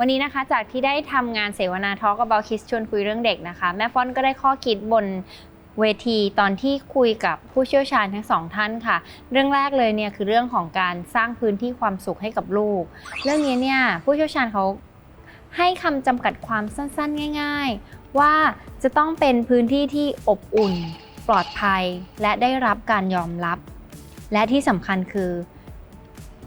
วันนี้นะคะจากที่ได้ทำงานเสวนาทอ l k กับ u คิสชวนคุยเรื่องเด็กนะคะ แม่ฟอนก็ได้ข้อคิดบนเวทีตอนที่คุยกับผู้เชี่ยวชาญทั้งสองท่านค่ะ เรื่องแรกเลยเนี่ยคือเรื่องของการสร้างพื้นที่ความสุขให้กับลูก เรื่องนี้เนี่ยผู้เชี่ยวชาญเขาให้คำจำกัดความสั้นๆ ง่าย ๆ ว่าจะต้องเป็นพื้นที่ที่อบอุ่น ปลอดภัย และได้รับการยอมรับ และที่สำคัญคือ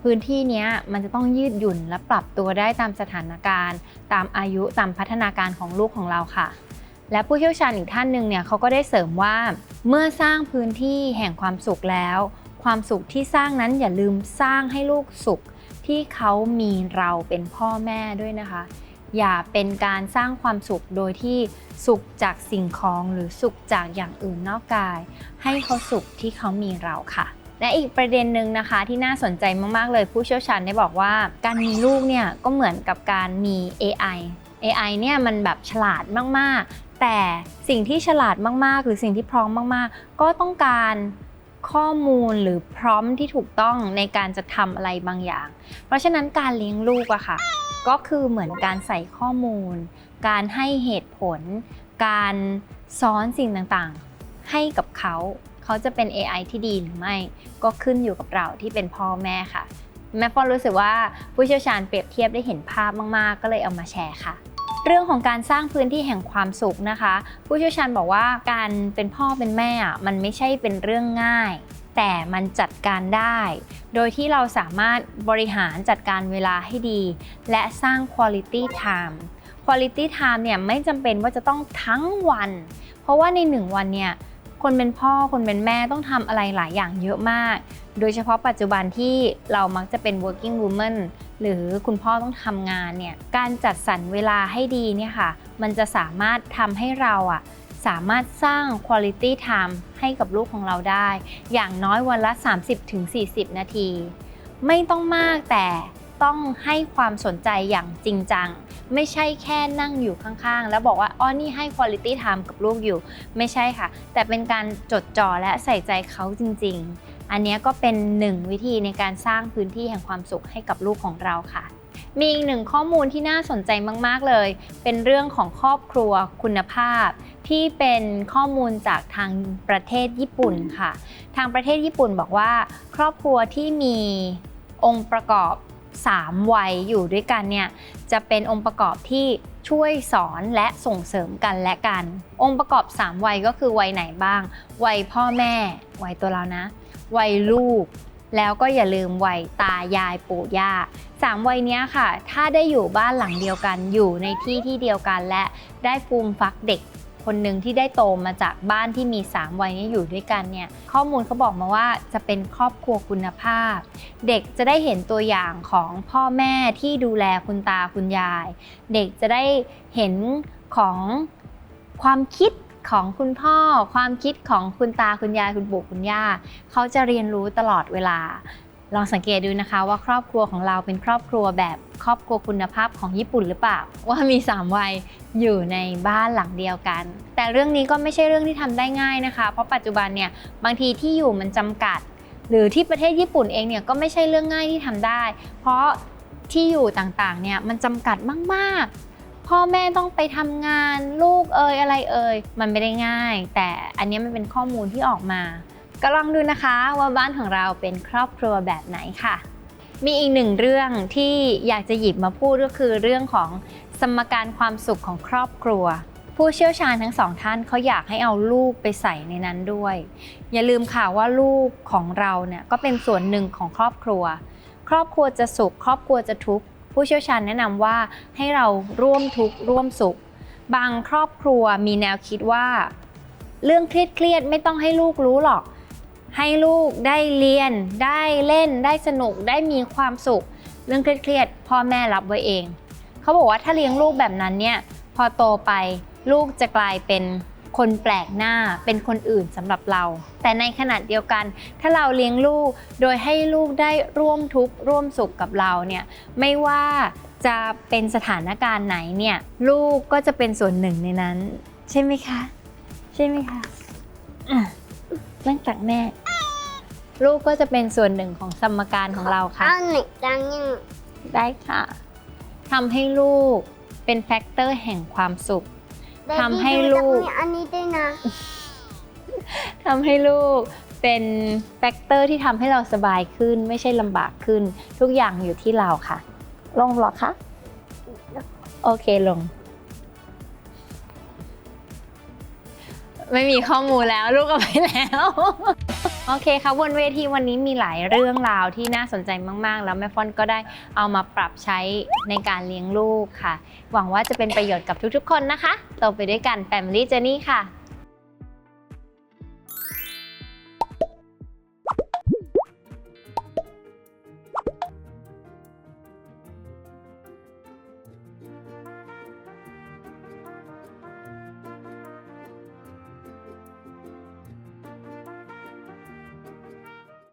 พื้นที่นี้มันจะต้องยืดหยุ่นและปรับตัวได้ตามสถานการณ์ ตามอายุตามพัฒนาการของลูกของเราค่ะ และผู้เชี่ยวชาญอีกท่านหนึ่งเนี่ยเขาก็ได้เสริมว่า เมื่อสร้างพื้นที่แห่งความสุขแล้ว ความสุขที่สร้างนั้นอย่าลืมสร้างให้ลูกสุข ที่เขามีเราเป็นพ่อแม่ด้วยนะคะ อย่าเป็นการสร้างความสุขโดยที่สุขจากสิ่งของหรือสุขจากอย่างอื่นนอกกาย ให้เขาสุขที่เขามีเราค่ะ และอีกประเด็นหนึ่งนะคะที่น่าสนใจมากๆเลยผู้เชี่ยวชาญได้บอกว่า การมีลูกเนี่ยก็เหมือนกับการมี AI AI เนี่ยมันแบบฉลาดมากๆ แต่สิ่งที่ฉลาดมากๆ หรือสิ่งที่พร้อมมากๆ ก็ต้องการข้อมูลหรือพร้อมที่ถูกต้องในการจะทำอะไรบางอย่าง เพราะฉะนั้นการเลี้ยงลูกอะค่ะ ก็คือเหมือนการใส่ข้อมูล การให้เหตุผล การซ้อนสิ่งต่างๆ ให้กับเขา เขาจะเป็น AI ที่ดีหรือไม่ ก็ขึ้นอยู่กับเราที่เป็นพ่อแม่ค่ะ แม่ฟอนรู้สึกว่าผู้เชี่ยวชาญเปรียบเทียบได้เห็นภาพมากๆ ก็เลยเอามาแชร์ค่ะเรื่องของการสร้างพื้นที่แห่งความสุขนะคะ ผู้เชี่ยวชาญบอกว่าการเป็นพ่อเป็นแม่อะมันไม่ใช่เป็นเรื่องง่าย แต่มันจัดการได้ โดยที่เราสามารถบริหารจัดการเวลาให้ดี และสร้าง quality time quality time เนี่ยไม่จำเป็นว่าจะต้องทั้งวัน เพราะว่าในหนึ่งวันเนี่ย คนเป็นพ่อคนเป็นแม่ต้องทำอะไรหลายอย่างเยอะมาก โดยเฉพาะปัจจุบันที่เรามักจะเป็น working woman หรือคุณพ่อต้องทำงานเนี่ย การจัดสรรเวลาให้ดีเนี่ยค่ะ มันจะสามารถทำให้เราอะสามารถสร้าง quality time ให้กับลูกของเราได้ อย่างน้อยวันละ 30-40 นาที ไม่ต้องมากแต่ ต้องให้ความสนใจอย่างจริงจัง ไม่ใช่แค่นั่งอยู่ข้างๆ แล้วบอกว่าอ๋อนี่ให้ quality time กับลูกอยู่ ไม่ใช่ค่ะ แต่เป็นการจดจ่อและใส่ใจเขาจริง ๆ อันนี้ก็เป็นหนึ่งวิธีในการสร้างพื้นที่แห่งความสุขให้กับลูกของเราค่ะมีอีกหนึ่งข้อมูลที่น่าสนใจมาก ๆ เลย เป็นเรื่องของครอบครัวคุณภาพ ที่เป็นข้อมูลจากทางประเทศญี่ปุ่นค่ะ ทางประเทศญี่ปุ่นบอกว่า ครอบครัวที่มีองค์ประกอบ 3 วัยอยู่ด้วยกันเนี่ยจะเป็นองค์ประกอบที่ช่วยสอนและส่งเสริมกันและกัน องค์ประกอบ 3 วัยก็คือวัยไหนบ้าง วัยพ่อแม่ วัยตัวเรานะ วัยลูก แล้วก็อย่าลืมวัยตายายปู่ย่าสามวัยเนี้ยค่ะ ถ้าได้อยู่บ้านหลังเดียวกันอยู่ในที่ที่เดียวกันและได้ฟูมฟักเด็ก คนหนึ่งที่ได้โตมาจากบ้านที่มี 3 วัยนี้อยู่ด้วยกันเนี่ยข้อมูลเขาบอกมาว่าจะเป็นครอบครัวคุณภาพ เด็กจะได้เห็นตัวอย่างของพ่อแม่ที่ดูแลคุณตาคุณยาย เด็กจะได้เห็นของความคิดของคุณพ่อ ความคิดของคุณตาคุณยายคุณปู่คุณย่าเขาจะเรียนรู้ตลอดเวลา ลองสังเกตดูนะคะว่าครอบครัวของเราเป็นครอบครัวแบบครอบครัวคุณภาพของญี่ปุ่นหรือเปล่า ว่ามี 3 วัยอยู่ในบ้านหลังเดียวกัน แต่เรื่องนี้ก็ไม่ใช่เรื่องที่ทำได้ง่ายนะคะ เพราะปัจจุบันเนี่ยบางทีที่อยู่มันจำกัด หรือที่ประเทศญี่ปุ่นเองเนี่ยก็ไม่ใช่เรื่องง่ายที่ทำได้ เพราะที่อยู่ต่างๆเนี่ยมันจำกัดมากๆ พ่อแม่ต้องไปทำงานลูกเอ่ยอะไรเอ่ยมันไม่ได้ง่าย แต่อันนี้มันเป็นข้อมูลที่ออกมา ก็ลองดูนะคะว่าบ้านของเราเป็นครอบครัวแบบไหนค่ะ มีอีกหนึ่งเรื่องที่อยากจะหยิบมาพูดก็คือเรื่องของสมการความสุขของครอบครัว ผู้เชี่ยวชาญทั้งสองท่านเขาอยากให้เอาลูกไปใส่ในนั้นด้วย อย่าลืมค่ะว่าลูกของเราเนี่ยก็เป็นส่วนหนึ่งของครอบครัว ครอบครัวจะสุข ครอบครัวจะทุกข์ผู้เชี่ยวชาญแนะนำว่าให้เราร่วมทุกข์ร่วมสุข บางครอบครัวมีแนวคิดว่า เรื่องเครียดๆไม่ต้องให้ลูกรู้หรอก ให้ลูกได้เรียน ได้เล่นได้สนุกได้มีความสุข เรื่องเครียดๆพ่อแม่รับไว้เอง เขาบอกว่าถ้าเลี้ยงลูกแบบนั้นเนี่ยพอโตไปลูกจะกลายเป็นคนแปลกหน้าเป็นคนอื่นสำหรับเรา แต่ในขณะเดียวกัน ถ้าเราเลี้ยงลูกโดยให้ลูกได้ร่วมทุกข์ร่วมสุขกับเราเนี่ยไม่ว่าจะเป็นสถานการณ์ไหนเนี่ยลูกก็จะเป็นส่วนหนึ่งในนั้น ใช่ไหมคะ ใช่ไหมคะ อะนั่งตักแม่ ลูกก็จะเป็นส่วนหนึ่งของสมการของเราค่ะ เอาหนึ่งจังยังได้ค่ะทำให้ลูกเป็นแฟกเตอร์แห่งความสุขทำให้ลูกแต่พี่ดูตรงนี้อันนี้ด้วยนะทำให้ลูกเป็นแฟกเตอร์ที่ทำให้เราสบายขึ้น ไม่ใช่ลำบากขึ้น ทุกอย่างอยู่ที่เราค่ะ ลงเหรอคะ โอเคลง ไม่มีข้อมูลแล้วลูกเอาไปแล้ว โอเคค่ะบนเวทีวันนี้มีหลายเรื่องราวที่น่าสนใจมาก ๆ แล้วแม่ฟอนก็ได้เอามาปรับใช้ในการเลี้ยงลูกค่ะ หวังว่าจะเป็นประโยชน์กับทุกๆ คนนะคะโตไปด้วยกัน Family Journey ค่ะ